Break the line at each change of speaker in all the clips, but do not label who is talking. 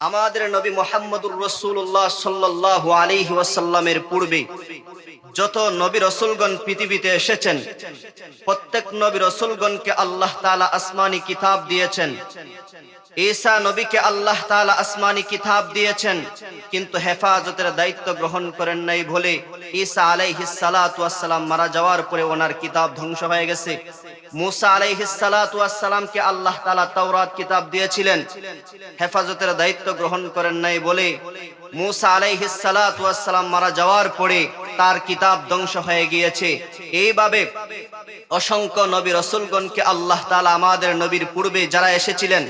আমাদের নবী মোহাম্মদুর রসুল্লাহ সাল্লাহ আলিহি ওয়াসাল্লামের পূর্বে যত নবী রসুলগণ পৃথিবীতে এসেছেন, প্রত্যেক নবী রসুলগণকে আল্লাহ তালা আসমানি কিতাব দিয়েছেন। ঈসা নবীকে আল্লাহ তালা আসমানি কিতাব দিয়েছেন, কিন্তু হেফাজতের দায়িত্ব গ্রহণ করেন নাই বলে ঈসা আলাইহিসালাম মারা যাওয়ার পরে ওনার কিতাব ধ্বংস হয়ে গেছে। মুসা আলাইহিসালামকে আল্লাহ তালা তাওরাত কিতাব দিয়েছিলেন, হেফাজতের দায়িত্ব গ্রহণ করেন নাই বলে মুসা আলাইহিসালাম মারা যাওয়ার পরে তার কিতাব ধ্বংস হয়ে গিয়েছে। এইভাবে অসংখ্য নবী রসুলগণকে আল্লাহ তালা আমাদের নবীর পূর্বে যারা এসেছিলেন,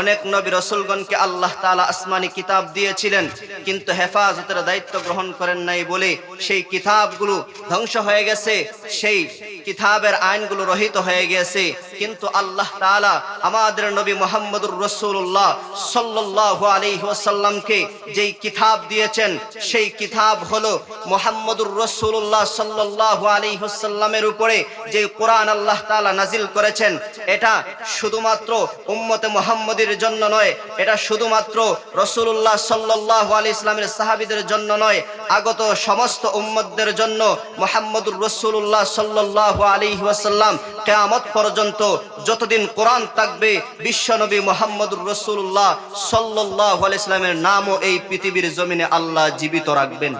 অনেক নবী রসুলগণকে আল্লাহ তালা আসমানি কিতাব দিয়েছিলেন, কিন্তু হেফাজতের দায়িত্ব গ্রহণ করেন নাই বলে সেই কিতাবগুলো ধ্বংস হয়ে গেছে, সেই কিতাবের আইনগুলো রহিত হয়ে গেছে। কিন্তু আল্লাহ তালা আমাদের নবী মোহাম্মদুর রসুল্লাহ সাল্লাহ আলহিহাসাল্লামকে যেই কিতাব দিয়েছেন, সেই কিতাব হলো মোহাম্মদুর রসুল্লাহ সাল্লাহ আলহিহাসাল্লামের উপরে যে কোরআন আল্লাহ তালা নাজিল করেছেন, এটা শুধুমাত্র উম্মতে মোহাম্মদের জন্য নয়, এটা শুধুমাত্র রসুল্লাহ সাল্লাহ আলী ইসলামের সাহাবিদের জন্য নয়, আগত সমস্ত উম্মতদের জন্য মোহাম্মদুর রসুল্লাহ সাল্লাহ আলী ওয়াসাল্লাম কেয়ামত পর্যন্ত যতদিন কোরআন থাকবে বিশ্বনবী মোহাম্মদুর রসুল্লাহ সাল্লাহ ইসলামের নামও এই পৃথিবীর জমিনে আল্লাহ জীবিত রাখবেন।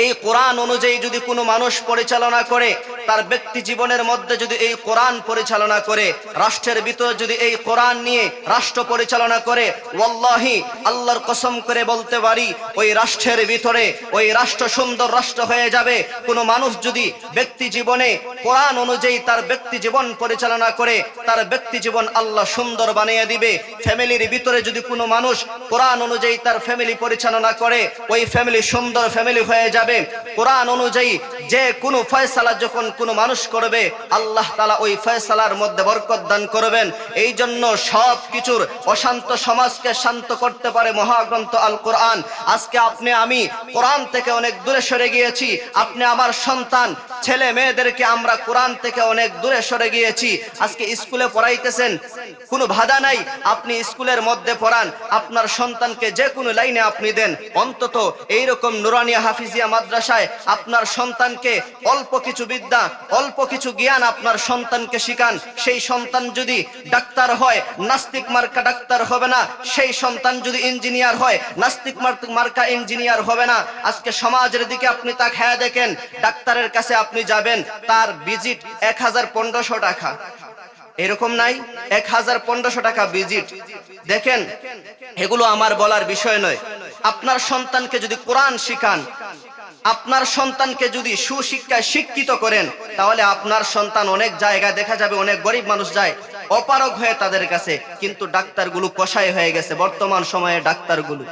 এই কোরআন অনুযায়ী যদি কোনো মানুষ পরিচালনা করে, তার ব্যক্তি জীবনের মধ্যে যদি এই কোরআন পরিচালনা করে, রাষ্ট্রের ভিতরে যদি এই কোরআন নিয়ে রাষ্ট্র পরিচালনা করে, ওয়াল্লাহি, আল্লাহর কসম করে বলতে পারি, ওই রাষ্ট্রের ভিতরে, ওই রাষ্ট্র সুন্দর রাষ্ট্র হয়ে যাবে। কোনো মানুষ যদি ব্যক্তি জীবনে কোরআন অনুযায়ী তার ব্যক্তি জীবন পরিচালনা করে, তার ব্যক্তি জীবন আল্লাহ সুন্দর বানিয়ে দিবে। ফ্যামিলির ভিতরে যদি কোনো মানুষ কোরআন অনুযায়ী তার ফ্যামিলি পরিচালনা করে, ওই ফ্যামিলি সুন্দর ফ্যামিলি হয়ে যাবে। কোরআন অনুযায়ী যে কোনো ফয়সালা যখন কোনো মানুষ করবে, আল্লাহ তালা ওই ফয়সালার মধ্যে বরকত দান করবেন। এই জন্য সব কিছুর অশান্ত সমাজকে শান্ত করতে পারে মহাগ্রন্থ আল কোরআন আজকে আপনি, আমি কোরআন থেকে অনেক দূরে সরে গিয়েছি। আপনি আমার সন্তান, ছেলে মেয়েদেরকে আমরা কোরআন থেকে অনেক দূরে সরে গিয়েছি। আজকে স্কুলে পড়াইতেছেন, কোনো বাধা নাই, আপনি স্কুলের মধ্যে পড়ান। আপনার সন্তানকে যে কোনো লাইনে আপনি দেন। অন্তত এইরকম নুরানিয়া হাফিজিয়া মাদ্রাসায় আপনার সন্তানকে অল্প কিছু বিদ্যা, অল্প কিছু জ্ঞান আপনার সন্তানকে শিখান। সেই সন্তান যদি ডাক্তার হয়, নাস্তিক মার্কা ডাক্তার হবে না। সেই সন্তান যদি ইঞ্জিনিয়ার হয়, নাস্তিক মার্কা ইঞ্জিনিয়ার হবে না। আজকে সমাজের দিকে আপনি তা খেয়া দেখেন, ডাক্তারের কাছে আপনি যাবেন, তার ভিজিট এক হাজার পনেরোশো টাকা। এরকম নাই? এক হাজার পনেরোশো টাকা ভিজিট। দেখেন, এগুলো আমার বলার বিষয় নয়। আপনার সন্তানকে যদি কোরআন শিখান আপনার সন্তানকে যদি সুশিক্ষায় শিক্ষিত করেন, তাহলে আপনার সন্তান অনেক জায়গায় দেখা যাবে, অনেক গরিব মানুষ যায় অপারক হয়ে তাদের কাছে। কিন্তু ডাক্তারগুলো কষাই হয়ে গেছে, বর্তমান সময়ে ডাক্তারগুলো।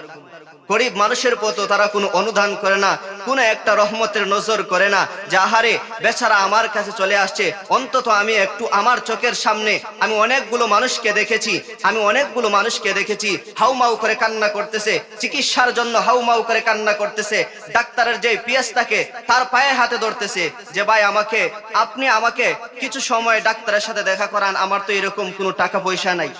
গরিব মানুষের পথে তারা কোনো অনুদান করে না কোনো একটা রহমতের নজর করে না যে, আহারে, বেচারা আমার কাছে চলে আসছে। অন্তত আমি একটু আমার চোখের সামনে, আমি অনেকগুলো মানুষকে দেখেছি, আমি অনেকগুলো মানুষকে দেখেছি, হাউমাউ করে কান্না করতেছে, চিকিৎসার জন্য হাউমাউ করে কান্না করতেছে, ডাক্তারের যে পিএস থাকে তার পায়ে হাতে ধরতেছে, যে, ভাই, আমাকে, আপনি আমাকে কিছু সময় ডাক্তারের সাথে দেখা করান, আমার তো এরকম কোনো টাকা পয়সা নাই।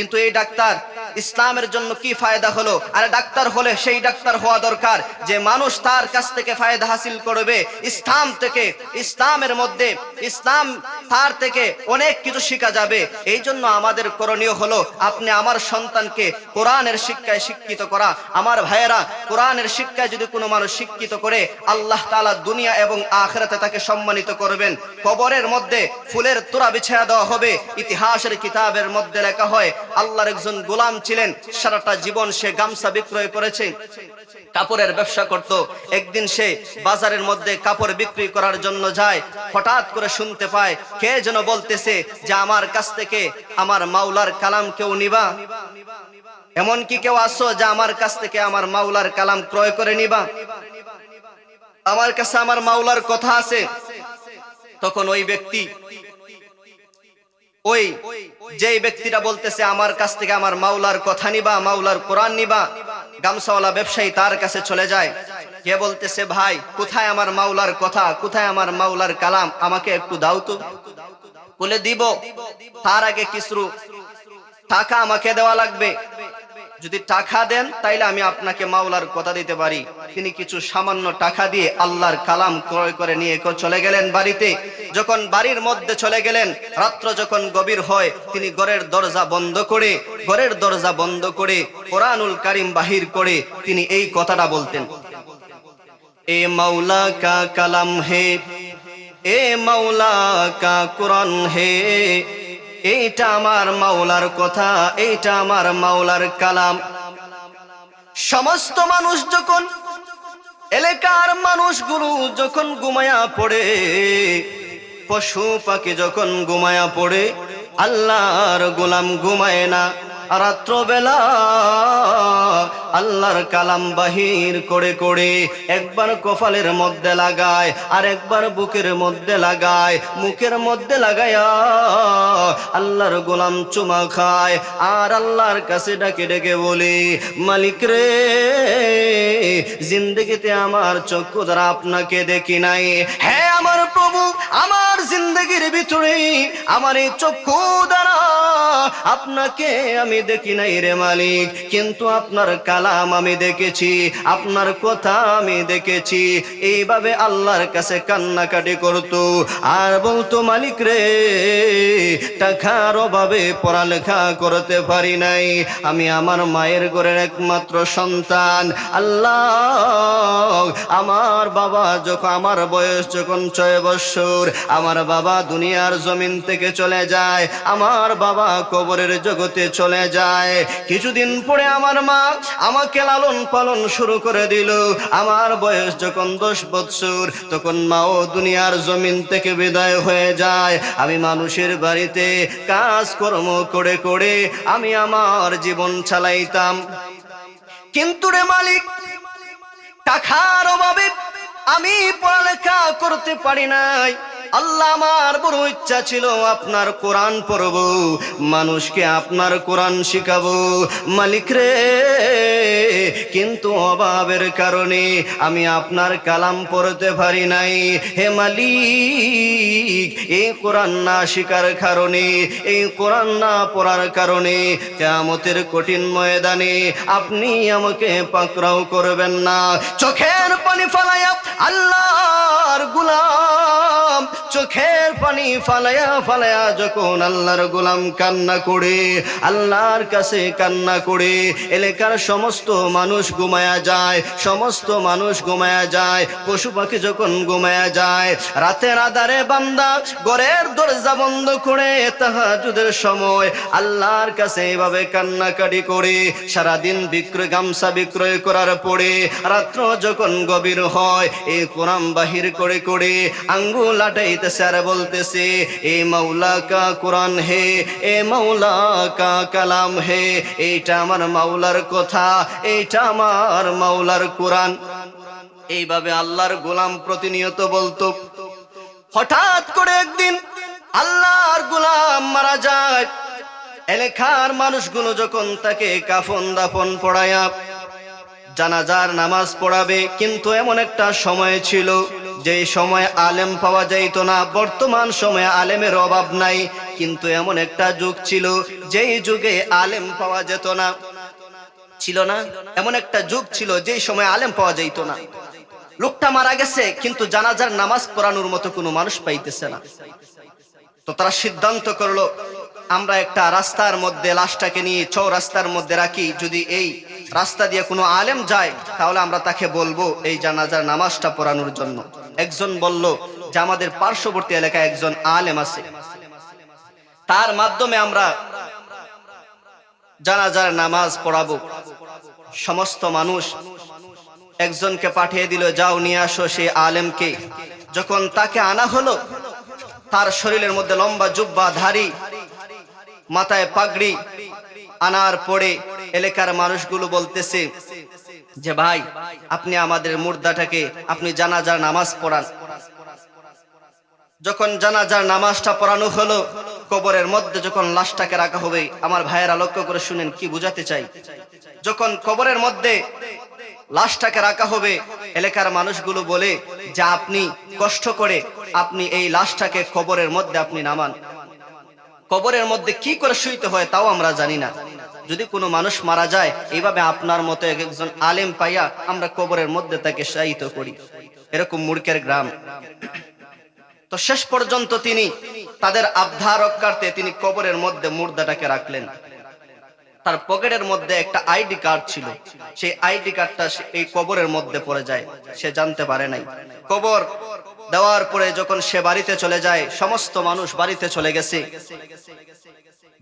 কিন্তু এই ডাক্তার ইসলামের জন্য কি ফায়দা হলো? আর ডাক্তার হলে সেই ডাক্তার হওয়া দরকার যে মানুষ তার কাছ থেকে ফায়দা হাসিল করবে। ইসলাম থেকে, ইসলামের মধ্যে, ইসলাম তার থেকে অনেক কিছু শেখা যাবে। এই জন্য আমাদের করণীয় হলো আপনি আমার সন্তানকে কোরআনের শিক্ষায় শিক্ষিত করা। আমার ভাইয়েরা, কোরআনের শিক্ষায় যদি কোনো মানুষ শিক্ষিত করে, আল্লাহ তালা দুনিয়া এবং আখরাতে তাকে সম্মানিত করবেন। কবরের মধ্যে ফুলের তোরা বিছায়া দেওয়া হবে। ইতিহাসের কিতাবের মধ্যে লেখা হয় আল্লাহর একজন গোলাম ছিলেন, সারাটা জীবন সে গামছা বিক্রয় করেছে, কাপড়ের ব্যবসা করত, একদিন সে বাজারের মধ্যে কাপড় বিক্রি করার জন্য যায়, হঠাৎ করে শুনতে পায়, কে যেন বলতেছে যে আমার কাছ থেকে আমার মাওলার কালাম কেউ নিবা? এমন কি কেউ আসো যে আমার কাছ থেকে আমার মাওলার কালাম ক্রয় করে নিবা? আমার কাছে আমার মাওলার কথা আছে। তখন ওই ব্যক্তি ওই, যেই ব্যক্তিটা বলতেছে, আমার কাছ থেকে আমার মাওলার কথা নিবা, মাওলার কোরআন নিবা। গামসাওয়ালা ব্যবসায়ী তার কাছে চলে যায়। কে বলতেছে, ভাই, কোথায় আমার মাওলার কথা? কোথায় আমার মাওলার কালাম? আমাকে একটু দাও তো। বলে, দিব। তার আগে কিছু টাকা আমাকে দেওয়া লাগবে। যদি টাকা দেন, তাইলে আমি আপনাকে মাওলার কথা দিতে পারি। তিনি কিছু সামান্য টাকা দিয়ে আল্লাহর কালাম ক্রয় করে নিয়ে চলে গেলেন বাড়িতে। যখন বাড়ির মধ্যে চলে গেলেন, রাত্র যখন গভীর হয়, তিনি ঘরের দরজা বন্ধ করে, ঘরের দরজা বন্ধ করে, কোরআনুল কারিম বাহির করে তিনি এই কথাটা বলতেন। এ মাওলা কা কালাম হে, এ মাওলা কা কোরআন হে এইটা আমার মাওলার কথা, এইটা আমার মাওলার কালাম। সমস্ত মানুষ যখন, এলাকার মানুষগুলো যখন ঘুমায়া পড়ে, পশু পাখি যখন ঘুমায়া পড়ে, আল্লাহর গোলাম ঘুমায় না। রাত্রবেলা আল্লাহর কালাম বাহির করে করে একবার কপালের মধ্যে লাগায় আর একবার বুকের মধ্যে লাগায়, মুখের মধ্যে লাগায়া আল্লাহর গোলাম চুমা খায় আর আল্লাহর কাছে ডাকে ডেকে বলি, মালিক রে, জিন্দগিতে আমার চক্ষু দ্বারা আপনাকে দেখি নাই। হ্যাঁ আমার প্রভু, আমার জিন্দগির ভিতরে আমার এই চক্ষু দ্বারা আপনাকে আমি দেখি নাই রে মালিক, কিন্তু আপনার কালাম আমি দেখেছি, আপনার কথা আমি দেখেছি। এইভাবে আল্লাহর কাছে কান্নাকাটি করতো। আর বলতো, মালিক রে, টাকার অভাবে পড়ালেখা করতে পারি নাই। আমি আমার মায়ের ঘরের একমাত্র সন্তান। আল্লাহ, আমার বাবা যখন, আমার বয়স যখন ছয় বৎসর আমার বাবা দুনিয়ার জমিন থেকে চলে যায়। আমার বাবা কবরের জগতে চলে যায়। কিছুদিন পরে আমার মা আমাকে লালন পালন শুরু করে দিল। আমার বয়স যখন দশ বৎসর, তখন মাও দুনিয়ার জমিন থেকে বিদায় হয়ে যায়। আমি মানুষের বাড়িতে কাজকর্ম করে করে আমি আমার জীবন চালাইতাম। কিন্তু রে মালিক, টাকার অভাবে আমি পড়ালেখা করতে পারি নাই। আল্লাহ আমার বড় ইচ্ছা ছিল আপনার কোরআন পড়ব, মানুষকে আপনার কোরআন শিখাবো। মালিক রে, কিন্তু অভাবের কারণে আমি আপনার কালাম পড়তে পারি নাই। হে মালিক, এই কোরআন না শিকার কারণে, এই কোরআন না পড়ার কারণে কেয়ামতের কঠিন ময়দানে আপনি আমাকে পাকড়াও করবেন না। চোখের পানি ফালাইয়া আল্লাহর গুলাম চোখের পানি ফালাইয়া ফালাইয়া যখন আল্লাহর গোলাম কান্না করে, আল্লাহর কাছে কান্না করে, এলাকার সমস্ত মানুষ ঘুমায়া যায়, সমস্ত মানুষ ঘুমায়া যায়, পশু পাখি যখন ঘুমায়া যায়, রাতের আধারে বান্দা ঘরের দরজা বন্ধ করে তাহাজুদের সময় আল্লাহর কাছে এইভাবে কান্নাকাটি করে, সারাদিন বিক্রয় গামছা বিক্রয় করার পরে, রাত্র যখন গভীর হয়, এই কোরআন বাহির করে করে আঙ্গুল আটাইতেছে আর বলতেছে, এ মাওলা কা কোরআন হে, এ মাওলা কা কালাম হে, এইটা আমার মাওলার কথা, এইটা আমার মাওলার কোরআন। এইভাবে আল্লাহর গোলাম প্রতিনিয়ত বলতো। হঠাৎ করে একদিন আল্লাহর গোলাম মারা যায়। এলাকার মানুষগুলো যখন তাকে কাফন দাফন পড়ায়া, জানাজার নামাজ পড়াবে, কিন্তু এমন একটা সময় ছিল যে সময় আলেম পাওয়া যাইত না, বর্তমান সময়ে আলেমের অভাব নাই। কিন্তু এমন একটা যুগ ছিল, যেই যুগে আলেম পাওয়া যেত না। ছিল না? এমন একটা যুগ ছিল, যেই সময় আলেম পাওয়া যাইত না। লোকটা মারা গেছে, কিন্তু জানাজার নামাজ পড়ানোর মতো কোনো মানুষ পাইতেছে না। তো তারা সিদ্ধান্ত করল, আমরা একটা রাস্তার মধ্যে লাশটাকে নিয়ে চৌ রাস্তার মধ্যে রাখি, যদি এই রাস্তা দিয়ে কোনো আলেম যায়, তাহলে আমরা তাকে বলব এই জানাজার নামাজটা পড়ানোর জন্য। একজন বলল যে আমাদের পার্শ্ববর্তী এলাকায় একজন আলেম আছে। তার মাধ্যমে আমরা জানাজার নামাজ পড়াবো। সমস্ত মানুষ একজনকে পাঠিয়ে দিল, যাও, নিয়ে আসো সেই আলেমকে। যখন তাকে আনা হলো, তার শরীরের মধ্যে লম্বা জুব্বা ধারি মাথায় পাগড়ি আনার পরে এলাকার মানুষগুলো বলতেছে যে, ভাই, আপনি আমাদের মুর্দাটাকে, আপনি জানাজার নামাজ পড়ান। যখন জানাজার নামাজটা পড়ানো হলো, কবরের মধ্যে যখন লাশটাকে রাখা হবে, আমার ভাইয়েরা লক্ষ্য করে শুনেন, কি বুঝাতে চাই? যখন কবরের মধ্যে লাশটাকে রাখা হবে, এলাকার মানুষগুলো বলে যে, আপনি কষ্ট করে আপনি এই লাশটাকে কবরের মধ্যে আপনি নামান। কবরের মধ্যে কি করে শুইতে হয়, তাও আমরা জানি না। যদি কোনো মানুষ মারা যায়, এইভাবে আপনার মতো এক একজন আলেম পাইয়া আমরা কবরের মধ্যে তাকে শায়িত করি। এরকম মূর্খের গ্রাম। তো শেষ পর্যন্ত তিনি তাদের আবধা রক্ষার্থে তিনি কবরের মধ্যে মুর্দাটাকে রাখলেন। তার পকেটের মধ্যে একটা আইডি কার্ড ছিল। সেই আইডি কার্ডটা এই কবরের মধ্যে পড়ে যায়। সে জানতে পারে নাই। কবর দেওয়ার পরে যখন সে বাড়িতে চলে যায়, সমস্ত মানুষ বাড়িতে চলে গেছে।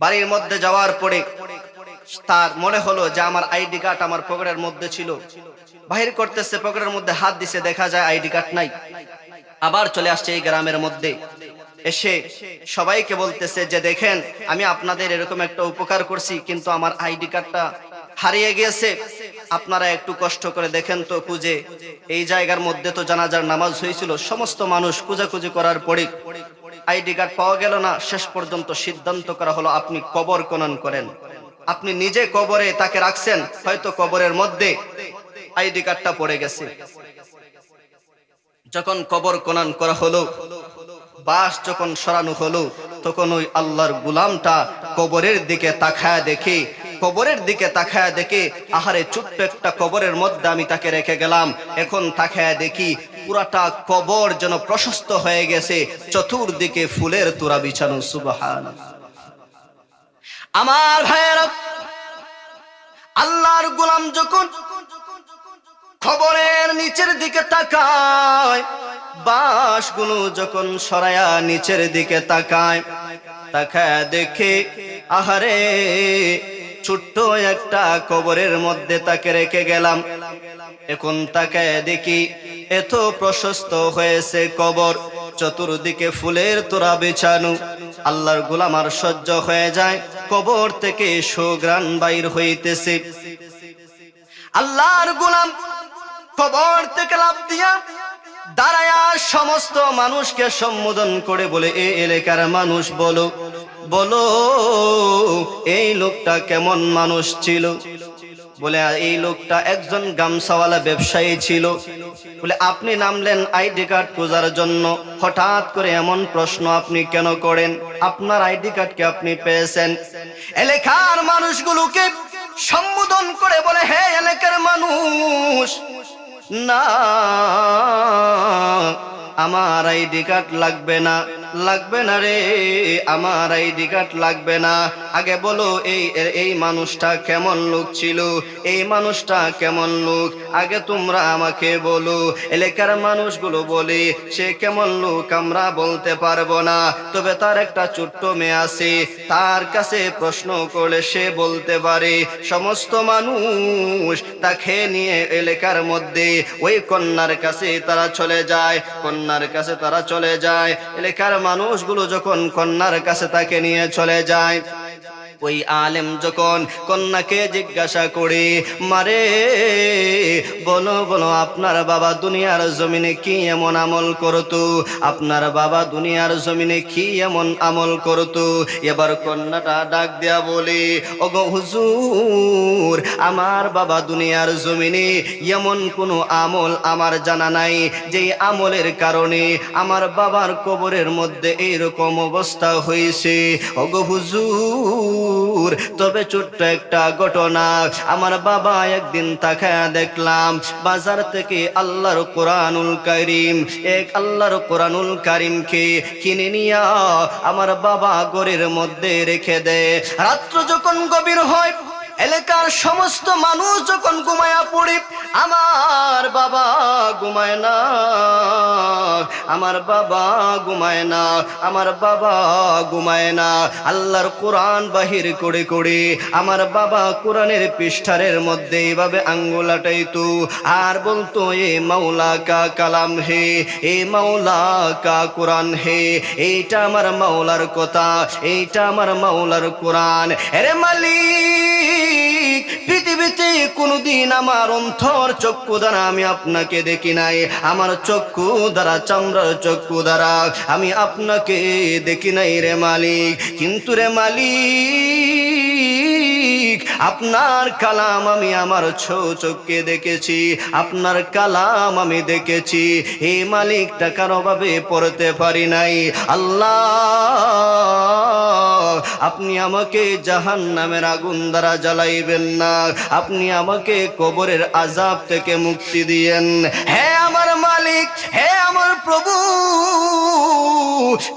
বাড়ির মধ্যে যাওয়ার পরে তার মনে হলো যে আমার আইডি কার্ড আমার পকেটের মধ্যে ছিল। বাহির করতেছে, পকেটের মধ্যে হাত দিছে, দেখা যায় আইডি কার্ড নাই। আবার চলে আসছে এই গ্রামের মধ্যে। এসে সবাইকে বলতেছে যে, দেখেন, আমি আপনাদের এরকম একটা উপকার করছি, কিন্তু আমার আইডি কার্ডটা হারিয়ে গিয়েছে। আপনারা একটু কষ্ট করে দেখেন তো, খুঁজে। এই জায়গার মধ্যে তো জানাজার নামাজ হয়েছিল। সমস্ত মানুষ খুঁজাখুঁজি করার পরে আইডি কার্ড পাওয়া গেল না, শেষ পর্যন্ত সিদ্ধান্ত করা হলো আপনি কবর খনন করেন। আপনি নিজে কবরে তাকে রাখছেন, হয়তো কবরের মধ্যে আইডি কার্ডটা পড়ে গেছে। যখন কবর খনন করা হলো, বাস যখন সরানো হলো, তখন ওই আল্লাহর গুলামটা কবরের দিকে তাকায় দেখে, কবরের দিকে তাকায় দেখে, আহারে, ছোট্ট একটা কবরের মধ্যে আমি তাকে রেখে গেলাম। এখন তাকায় দেখি পুরাটা কবর যেন প্রশস্ত হয়ে গেছে, চতুর্দিকে ফুলের তোরা বিছানো সুবহান আমার ভাইয়েরা, আল্লাহর গোলাম যখন খবরের নিচের দিকে তাকায়, বাঁশগুলো যখন সরায়া নিচের দিকে তাকায় তাকায় দেখে, আহারে ছোট্ট একটা কবরের মধ্যে তাকে রেখে গেলাম। এখন তাকায় দেখি এত প্রশস্ত হয়েছে কবর, চতুর্দিকে ফুলের তোরা বেছানো। আল্লাহর গোলাম আর সহ্য হয়ে যায়, কবর থেকে সুগ্রাণ বাইর হইতেছে। আল্লাহর গোলাম কবর থেকে লাভ দিয়া দাঁড়ায়া সমস্ত মানুষকে সম্বোধন করে বলে এই এলাকার মানুষ বলো বলো, এই লোকটা কেমন মানুষ ছিল? বলে এই লোকটা একজন গামছাওয়ালা ব্যবসায়ী ছিল। বলে, আপনি নামলেন আইডি কার্ড খোঁজার জন্য। হঠাৎ করে এমন প্রশ্ন আপনি কেন করেন? আপনার আইডি কার্ড কার্ডকে আপনি পেয়েছেন? এলাকার মানুষগুলোকে সম্বোধন করে বলে, হে এলাকার মানুষ, না, আমার আইডি কার্ড লাগবে না। লাগবে না রে, আমার আইডি কার্ড লাগবে না। আগে বলো এই এই মানুষটা কেমন লোক ছিল? এই মানুষটা কেমন লোক? আগে তোমরা আমাকে বলো, এলাকার মানুষগুলো বলে, সে কেমন লোক আমরা বলতে পারব না। তবে তার একটা ছোট্ট মেয়ে আছে, তার কাছে প্রশ্ন করলে সে বলতে পারে, সমস্ত মানুষ তাকে নিয়ে এলাকার মধ্যে, ওই কন্যার কাছে তারা চলে যায়, কন্যার কাছে তারা চলে যায়। এলাকার মানুষগুলো যখন কন্যার কাছে তাকে নিয়ে চলে যায় ওই আলেম যখন কন্যাকে জিজ্ঞাসা করে, মারে, বলো বলো, আপনার বাবা দুনিয়ার জমিনে কি এমন আমল করতো? আপনার বাবা দুনিয়ার জমিনে কি এমন আমল করতো? এবার কন্যাটা ডাক দেয়া বলে, ওগো হুজুর, আমার বাবা দুনিয়ার জমিনে এমন কোনো আমল আমার জানা নাই যে আমলের কারণে আমার বাবার কবরের মধ্যে এইরকম অবস্থা হয়েছে। ওগো হুজুর তবে ছোট্ট একটা ঘটনা আমার বাবা একদিন তাকায় দেখলাম। বাজার থেকে আল্লাহর কোরআনুল কারিম, এক আল্লাহর কোরআনুল কারিমকে কিনে নিয়া আমার বাবা গড়ের মধ্যে রেখে দেয়। রাত্র যখন গভীর হয়, এলাকার সমস্ত মানুষ যখন ঘুমায়া পড়ে, আমার বাবা ঘুমায় না। আমার বাবা ঘুমায় না, আমার বাবা ঘুমায় না। আল্লাহর কোরআন বাহির করে করে আমার বাবা কোরআনের পৃষ্ঠারের মধ্যে এইভাবে আঙ্গুলাটাইতো আর বলতো, এ মাওলা কা কালাম হে, এ মাওলা কা কোরআন হে, এইটা আমার মাওলার কথা, এইটা আমার মাওলার কোরআন। এরে মালিক! পৃথিবীতে কোনোদিন আমার অন্তর চক্ষু দ্বারা আমি আপনাকে দেখি নাই। আমার চক্ষু দ্বারা চামড়ার চক্ষু দ্বারা আমি আপনাকে দেখি নাই রে মালিক। কিন্তু রে মালিক, আপনার কালাম আমি আমার ছো চোখকে দেখেছি। আপনার কালাম আমি দেখেছি। হে মালিক, টাকার অভাবে পড়তে পারি নাই। আল্লাহ আপনি আমাকে জাহান নামের আগুন দ্বারা জ্বালাইবেন না। আপনি আমাকে কবরের আজাব থেকে মুক্তি দিয়েন। হ্যাঁ আমার মালিক, হে আমার প্রভু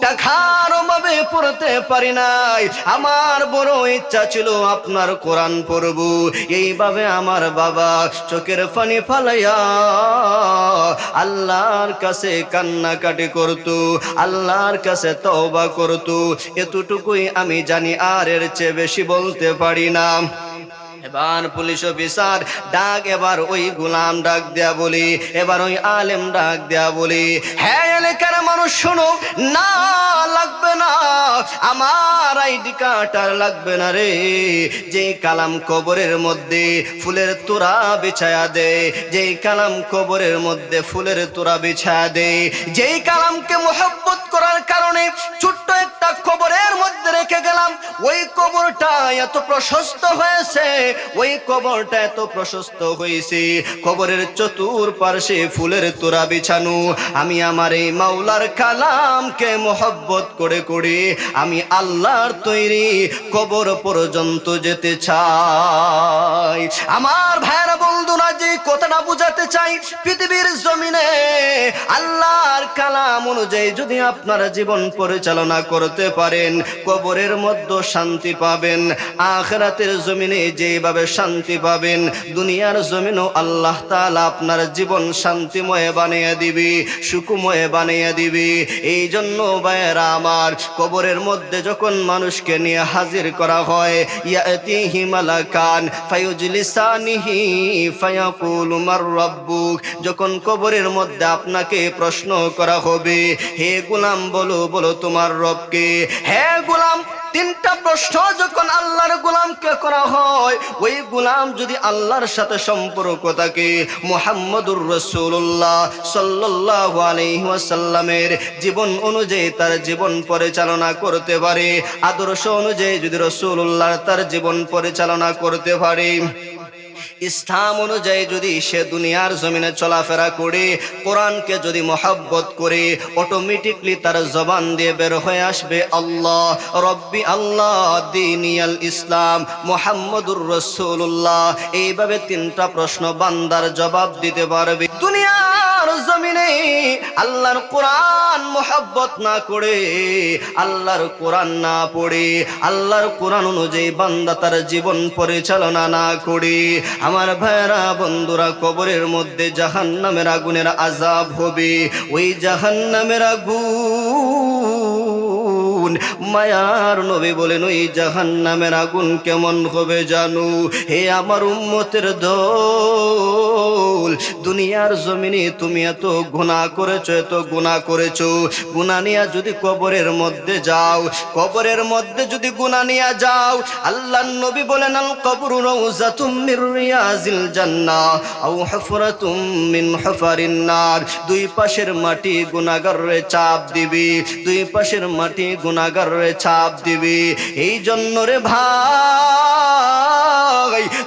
টাকার অভাবে পড়তে পারি নাই। আমার বড় ইচ্ছা ছিল আপনার কোরআন পড়ব। এইভাবে আমার বাবা চোখের পানি ফালাইয়া আল্লাহর কাছে কান্নাকাটি করত, আল্লাহর কাছে তওবা করত। এতটুকুই আমি জানি, আর এর চেয়ে বেশি বলতে পারি না। এবার পুলিশ অফিসার ডাক, এবার ওই গুলাম ডাক দেয়া বলি, এবার ওই আলেম ডাক দেয়া বলি। হ্যাঁ এলাকার মানুষ শোনো, না লাগবে না, আমার আইডি কার্ড আর লাগবে না রে। যে কালাম কবরের মধ্যে ফুলের তোরা বিছায়া দে যে কালাম কবরের মধ্যে ফুলের তোরা বিছায়া দে, যেই কালামকে মোহব্বত করার কারণে ছোট্ট একটা কবরের মধ্যে রেখে গেলাম, ওই কবরটা এত প্রশস্ত হয়েছে। ওই কবরটা এত প্রশস্ত হয়েছে। কবরের চতুর পার্শ্বে ফুলের তোরা বিছানো। আমি আমার এই মাওলার কালামকে মোহব্বত করে করে আমি আল্লাহর তৈরি কবর পর্যন্ত যেতে চাই। আমার ভাইরা বন্ধুরা, যে কথাটা বুঝাতে চাই, পৃথিবীর জমিনে আল্লাহর কালাম অনুযায়ী যদি আপনারা জীবন পরিচালনা করতে পারেন, কবরের মধ্যে শান্তি পাবেন, আখরাতের জমিনে যেভাবে শান্তি পাবেন। দুনিয়ার জমিনও আল্লাহ তাআলা আপনার জীবন শান্তিময় বানিয়ে দিবে সুকুময় বানিয়ে দিবে। এই জন্য ভাইয়েরা আমার, কবরের মধ্যে যখন মানুষকে নিয়ে হাজির করা হয়, ইয়াতিহি মালাকান, ফায়ুজলিসানিহি ফায়াকুলু মার রাব্বুক, যখন কবরের মধ্যে আপনাকে প্রশ্ন করা হবে, হে গোলাম, বলো বলো তোমার রবকে, হে গোলাম তিনটা প্রশ্ন যখন আল্লাহর গুলামকে করা হয়, ওই গুলাম যদি আল্লাহর সাথে সম্পর্ক থাকে, মোহাম্মদুর রসুল্লাহ সাল্লাহ আলহিহাসাল্লামের জীবন অনুযায়ী তার জীবন পরিচালনা করতে পারে, আদর্শ অনুযায়ী যদি রসুল্লাহ তার জীবন পরিচালনা করতে পারে। ইসলাম অনুযায়ী যদি সে দুনিয়ার জমিনে চলাফেরা করে, কোরআনকে যদি মহাব্বত করে অটোমেটিকলি তার জবান দিয়ে বের হয়ে আসবে আল্লাহ, রব্বি আল্লাহ, দিনিয়াল ইসলাম, মোহাম্মদুর রসুল্লাহ এইভাবে তিনটা প্রশ্ন বান্দার জবাব দিতে পারবে। জমিনে আল্লাহর কোরআন মোহাব্বত না করে, আল্লাহর কোরআন না পড়ে, আল্লাহর কোরআন অনুযায়ী বান্দা তার জীবন পরিচালনা না করে। আমার ভাইরা বন্ধুরা, কবরের মধ্যে জাহান নামের আগুনের আজাব হবে। ওই জাহান নামের আগুন। মায়ার নবী বলেন, ওই জাহান নামের আগুন কেমন হবে জানু? হে আমার উম্মতের দোল, দুনিয়ার জমিনে তুমি এত গুণা করেছ, এত গুণা করেছ। গুণা নিয়া যদি কবরের মধ্যে যাও, কবরের মধ্যে যদি গুণা নিয়া যাও আল্লাহ নবী বলেন, আল কবর রওজাতুম মির রিয়াজিল জান্নাহ, আও হুফরাতুম মিন হুফারিন নার। দুই পাশের মাটি গুনাহগারে চাপ দিবি, দুই পাশের মাটি গুনাহগারে চাপ দিবি। এই জন্য রে ভাই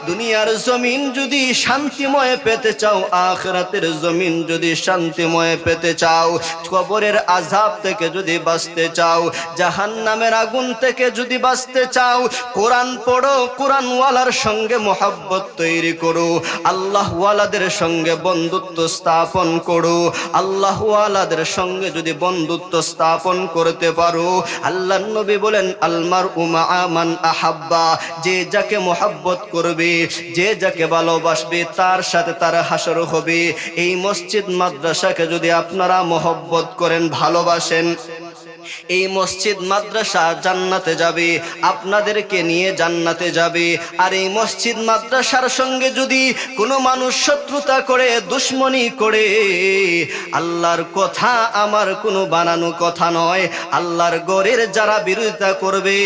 দুনিয়ার জমিন যদি শান্তিময় পেতে চাও, আখরাতের জমিন যদি শান্তিময় পেতে চাও, কবরের আজাব থেকে যদি বাঁচতে চাও জাহান নামের আগুন থেকে যদি বাঁচতে চাও, কোরআন পড়ো, কোরআনওয়ালার সঙ্গে মোহাব্বত তৈরি করো, আল্লাহওয়ালাদের সঙ্গে বন্ধুত্ব স্থাপন করো, আল্লাহওয়ালাদের সঙ্গে যদি বন্ধুত্ব স্থাপন করতে পারো আল্লাহ নবী বলেন আলমার উমা আমান আহাব্বা, যে যাকে মোহাব্বত করবে, যে যাকে ভালোবাসবে তার সাথে তার হাসর হবে। এই মসজিদ মাদ্রাসাকে যদি আপনারা মোহব্বত করেন, ভালোবাসেন এই মসজিদ মাদ্রাসা জান্নাতে যাবে, আপনাদেরকে নিয়ে জান্নাতে যাবে। আর এই মসজিদ মাদ্রাসার সঙ্গে যদি কোনো মানুষ শত্রুতা করে, দুশ্মনী করে, আল্লাহর কথা আমার কোনো বানানো কথা নয়। আল্লাহর গড়ের যারা বিরোধিতা করবে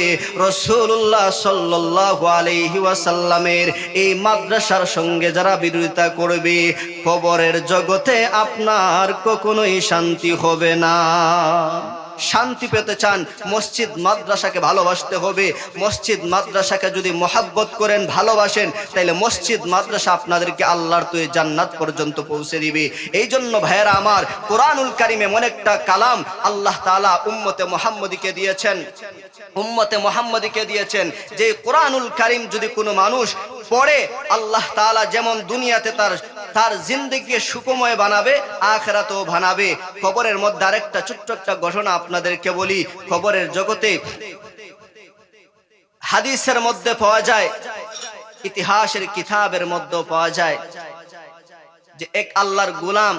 রসুল্লাহ সাল্লাহ আলহি ওয়াসাল্লামের এই মাদ্রাসার সঙ্গে যারা বিরোধিতা করবে, কবরের জগতে আপনার কখনোই শান্তি হবে না। শান্তি পেতে চান, মসজিদ মাদ্রাসাকে ভালোবাসতে হবে। মসজিদ মাদ্রাসাকে যদি মহাব্বত করেন, ভালোবাসেন তাহলে মসজিদ মাদ্রাসা আপনাদেরকে আল্লাহর তুই জান্নাত পর্যন্ত পৌঁছে দিবে। এই জন্য ভাইয়েরা আমার, কোরআনুল কারিমে এমন একটা কালাম আল্লাহ তালা উম্মতে মোহাম্মদীকে দিয়েছেন। উম্মতে মোহাম্মদীকে দিয়েছেন। যে কোরআনুল কারিম যদি কোনো মানুষ পড়ে, আল্লাহ তাআলা যেমন দুনিয়াতে তার তার জিন্দিগিকে সুখময় বানাবে, আখেরাতেও বানাবে। খবরের মধ্যে আরেকটা ছোট্ট একটা ঘটনা আপনাদেরকে বলি, খবরের জগতে হাদিসের মধ্যে পাওয়া যায়, ইতিহাসের কিতাবের মধ্যে পাওয়া যায় যে এক আল্লাহর গোলাম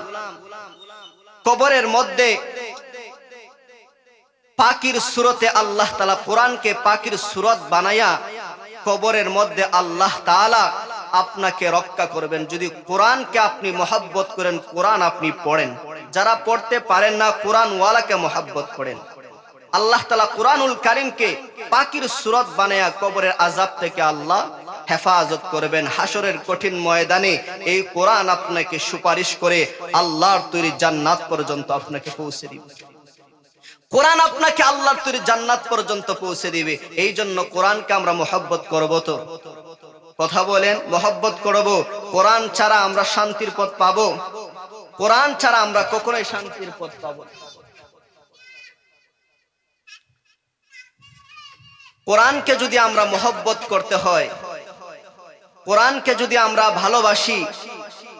কবরের মধ্যে পাকির সুরতে আল্লাহ তালা কোরআনকে পাকির সুরত বানায়া কবরের মধ্যে আল্লাহ তাআলা আপনাকে রক্ষা করবেন। যদি কোরআনকে আপনি মহাব্বত করেন, কোরআন আপনি পড়েন। যারা পড়তে পারেন না কোরআন ওয়ালাকে মহাব্বত করেন। আল্লাহ তালা কোরআনুল কারিমকে পাকির সুরত বানায়া কবরের আজাব থেকে আল্লাহ হেফাজত করবেন। হাসরের কঠিন ময়দানে এই কোরআন আপনাকে সুপারিশ করে আল্লাহর তৈরি জান্নাত পর্যন্ত আপনাকে পৌঁছে দিবে। কোরআন আপনাকে আল্লাহর তৈরি জান্নাত পর্যন্ত পৌঁছে দিবে। এই জন্য কোরআনকে আমরা মহব্বত করব তো। কথা বলেন, মহব্বত করব। কোরআন ছাড়া আমরা শান্তির পথ পাবো। কোরআন ছাড়া আমরা কখনোই শান্তির পথ পাবো কোরআনকে যদি আমরা মহব্বত করতে হয়, কোরআনকে যদি আমরা ভালোবাসি,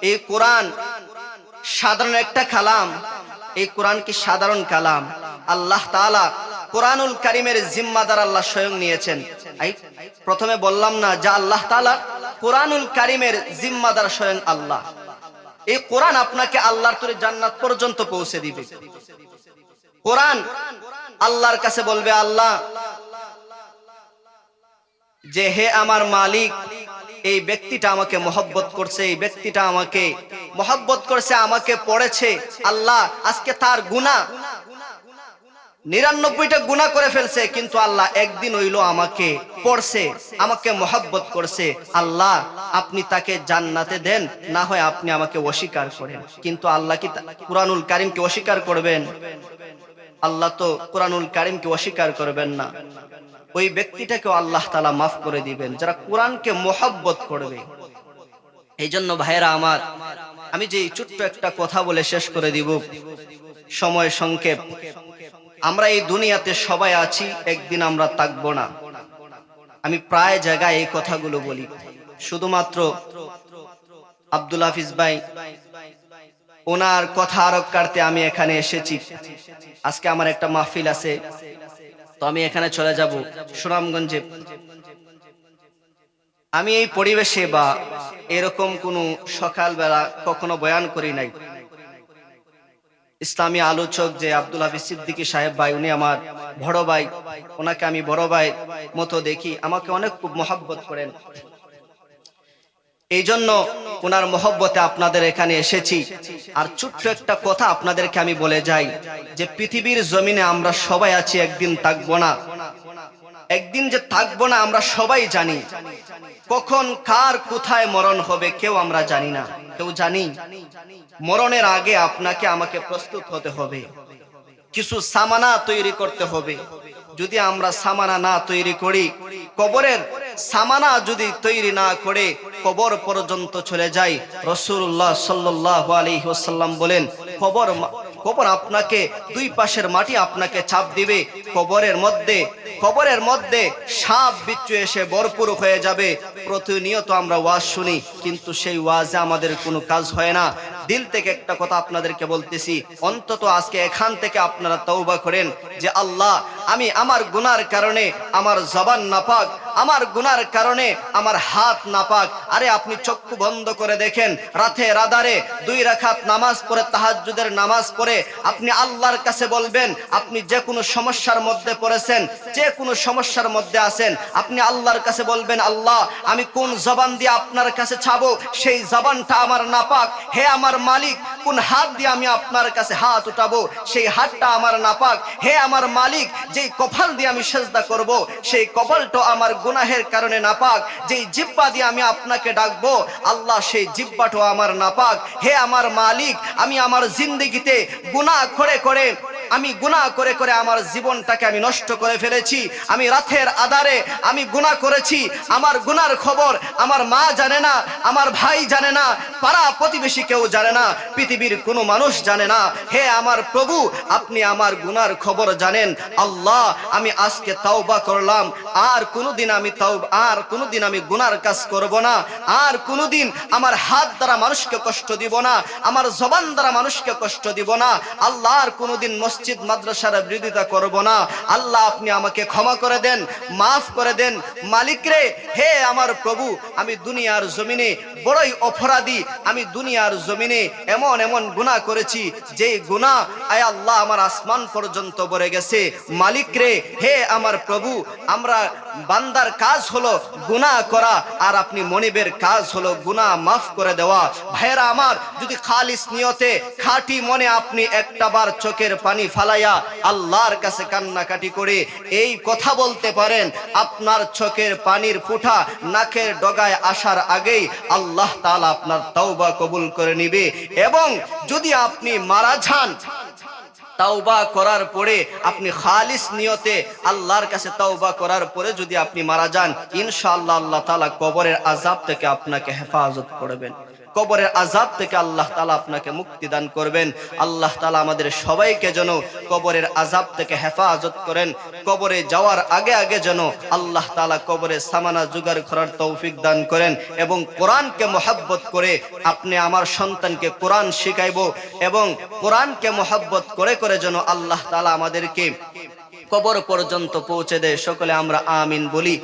এই কোরআন সাধারণ একটা কালাম, এই কোরআন কি সাধারণ কালাম? আল্লাহ তাআলা কোরআনুল কারিমের জিম্মাদার আল্লাহ স্বয়ং নিয়েছেন। প্রথমে বললাম না, যা আল্লাহ তাআলা কোরআনুল কারিমের জিম্মাদার স্বয়ং আল্লাহ। এই কোরআন আপনাকে আল্লাহর তরে জান্নাত পর্যন্ত পৌঁছে দিবে। কোরআন আল্লাহর কাছে বলবে, আল্লাহ, যে হে আমার মালিক, এই ব্যক্তিটা আমাকে মহব্বত করছে, এই ব্যক্তিটা আমাকে মহব্বত করছে, আমাকে পড়েছে। আল্লাহ, আজকে তার গুণা নিরানব্বইটা গুণা করে ফেলছে, কিন্তু আল্লাহ একদিন হইল আমাকে পড়ছে, আমাকে মহাব্বত করছে। আল্লাহ, আপনি তাকে জান্নাতে দেন, না হয় আপনি আমাকে অস্বীকার করেন। কিন্তু আল্লাহ কি কুরআনুল কারিমকে অস্বীকার করবেন? আল্লাহ তো কোরআনুল কারিমকে অস্বীকার করবেন না। ওই ব্যক্তিটাকেও আল্লাহ তালা মাফ করে দিবেন, যারা কোরআনকে মোহাব্বত করবে। এই জন্য ভাইয়েরা আমার, আমি যে ছোট্ট একটা কথা বলে শেষ করে দিব। সময় সংক্ষেপ। আমরা এই দুনিয়াতে সবাই আছি, একদিন আমরা থাকব না। আমি প্রায় জায়গায় এই কথাগুলো বলি। শুধুমাত্র আব্দুল হাফিজ ভাই, ওনার কথা কাটতে আমি এখানে এসেছি। আজকে আমার একটা মাহফিল আছে, তো আমি এখানে চলে যাব সুনামগঞ্জে। আমি এই পরিবেশে বা এরকম কোনো সকালবেলা কখনো বয়ান করি নাই। ইসলামী আলোচক যে আব্দুল হাফিজ সিদ্দিকী সাহেব ভাই, উনি আমার বড় ভাই, ওনাকে আমি বড় ভাই মতো দেখি, আমাকে অনেক খুব মহাব্বত করেন। এই জন্য ওনার মহব্বতে আপনাদের এখানে এসেছি। আর ছোট্ট একটা কথা আপনাদেরকে আমি বলে যাই, যে পৃথিবীর জমিনে আমরা সবাই আছি, একদিন থাকব না। একদিন যে থাকব না, আমরা সবাই জানি, কখন কার কোথায় মরণ হবে, কেউ আমরা জানি না। কেউ জানি মরণের আগে আপনাকে আমাকে প্রস্তুত হতে হবে। কিছু সামানা তৈরি করতে হবে। যদি আমরা সামানা না তৈরি করি, কবরের সামানা যদি তৈরি না করে কবর পর্যন্ত চলে যাই রসুল্লাহ সাল্লাহ আলী ওসাল্লাম বলেন, কবর কবর আপনাকে দুই পাশের মাটি আপনাকে চাপ দিবে, কবরের মধ্যে কবরের মধ্যে সাপ বিচ্ছু এসে ভরপুর হয়ে যাবে প্রতিনিয়ত আমরা ওয়াজ শুনি, কিন্তু সেই ওয়াজে আমাদের কোনো কাজ হয় না। দিল থেকে একটা কথা আপনাদেরকে বলতেছি, অন্তত আজকে এখান থেকে আপনারা তওবা করেন যে, আল্লাহ, আমি আমার গুনার কারণে আমার জবান নাপাক, আমার গুনার কারণে আমার হাত নাপাক। আরে আপনি চক্ষু বন্ধ করে দেখেন, রাতে রাদারে দুই রাখাত নামাজ পড়ে, তাহাজ্জুদের নামাজ পড়ে, আপনি আল্লাহর কাছে বলবেন, আপনি যে কোনো সমস্যার মধ্যে পড়েছেন, যে কোনো সমস্যার মধ্যে আছেন, আপনি আল্লাহর কাছে বলবেন, আল্লাহ আমি কোন জবান দিয়ে আপনার কাছে ছাবো? সেই জবানটা আমার নাপাক। হে আমার মালিক, কোন হাত দিয়ে আমি আপনার কাছে হাত উঠাবো? সেই হাতটা আমার নাপাক। হে আমার মালিক, যেই কপাল দিয়ে আমি সেজদা করব, সেই কপালটা আমার গুনাহের কারণে নাপাক। যেই জিব্বা দিয়ে আমি আপনাকে ডাকবো, আল্লাহ সেই জিব্বাটাও আমার নাপাক। হে আমার মালিক, আমি আমার জিন্দগিতে গুনাহ করে করে, আমি গুনাহ করে করে আমার জীবনটাকে আমি নষ্ট করে ফেলেছি। আমি রাতের আধারে আমি গুনাহ করেছি। আমার গুনার খবর আমার মা জানে না, আমার ভাই জানে না, পাড়া প্রতিবেশী কেউ জানে না, পৃথিবীর কোনো মানুষ জানে না। হে আমার প্রভু, আপনি আমার গুনার খবর জানেন। আল্লাহ, আমি আজকে তাওবা করলাম। আর কোনোদিন আমি তাও আর কোনোদিন আমি গুনার কাজ করব না। আর কোনোদিন আমার হাত দ্বারা মানুষকে কষ্ট দিব না, আমার জবান দ্বারা মানুষকে কষ্ট দিব না। আল্লাহ, আর কোনোদিন মসজিদ, মাদ্রাসার বিরোধিতা করব না। আল্লাহ, আপনি আমাকে ক্ষমা করে দেন, মাফ করে দেন। মালিক রে, হে আমার প্রভু, আমি দুনিয়ার জমিনে বড়ই অপরাধী, আমি দুনিয়ার জমিনে এমন এমন গুনাহ করেছি যে গুনাহ আয় আল্লাহ আমার আসমান পর্যন্ত ভরে গেছে। মালিক রে, হে আমার প্রভু, আমরা বান্দার কাজ হলো গুনাহ করা, আর আপনি মনিবের কাজ হলো গুনাহ মাফ করে দেওয়া। ভাইয়েরা আমার, যদি খালিস নিয়তে, খাঁটি মনে আপনি একটা বার চোখের পানি ফালাইয়া আল্লাহর কাছে কান্নাকাটি করে এই কথা বলতে পারেন, আপনার চোখের পানির ফুটা নাকের ডগায় আসার আগেই আল্লাহ তালা আপনার তাওবা কবুল করে নিবে এবং যদি আপনি মারা যান, তাওবা করার পরে আপনি খালিস নিয়তে আল্লাহর কাছে তাওবা করার পরে যদি আপনি মারা যান, ইনশাআল্লাহ আল্লাহ তাআলা কবরের আযাব থেকে আপনাকে হেফাজত করবেন। কবরের আজাব থেকে আল্লাহ তালা আপনাকে মুক্তি দান করবেন। আল্লাহ তালা আমাদের সবাইকে যেন কবরের আজাব থেকে হেফাজত করেন। কবরে যাওয়ার আগে আগে যেন আল্লাহ তালা কবরে সামানা জুগার করার তৌফিক দান করেন এবং কোরআনকে মহাব্বত করে আপনি আমার সন্তানকে কোরআন শিখাইব এবং কোরআনকে মহাব্বত করে করে যেন আল্লাহ তালা আমাদেরকে কবর পর্যন্ত পৌঁছে দেয়। সকলে আমরা আমিন বলি।